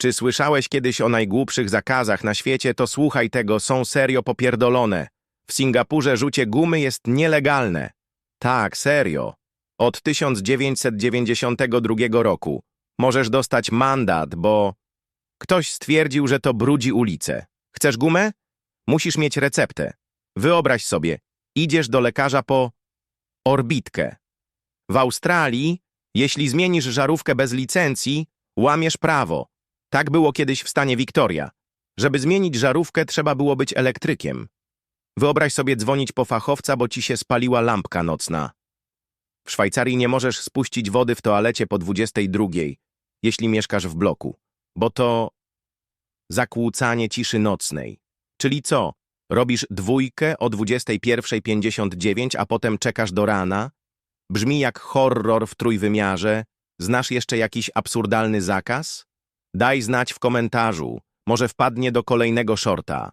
Czy słyszałeś kiedyś o najgłupszych zakazach na świecie, to słuchaj tego, są serio popierdolone. W Singapurze rzucie gumy jest nielegalne. Tak, serio. Od 1992 roku. Możesz dostać mandat, bo ktoś stwierdził, że to brudzi ulicę. Chcesz gumę? Musisz mieć receptę. Wyobraź sobie, idziesz do lekarza po orbitkę. W Australii, jeśli zmienisz żarówkę bez licencji, łamiesz prawo. Tak było kiedyś w stanie Victoria. Żeby zmienić żarówkę, trzeba było być elektrykiem. Wyobraź sobie dzwonić po fachowca, bo ci się spaliła lampka nocna. W Szwajcarii nie możesz spuścić wody w toalecie po 22, jeśli mieszkasz w bloku, bo to zakłócanie ciszy nocnej. Czyli co? Robisz dwójkę o 21.59, a potem czekasz do rana? Brzmi jak horror w trójwymiarze. Znasz jeszcze jakiś absurdalny zakaz? Daj znać w komentarzu. Może wpadnie do kolejnego shorta.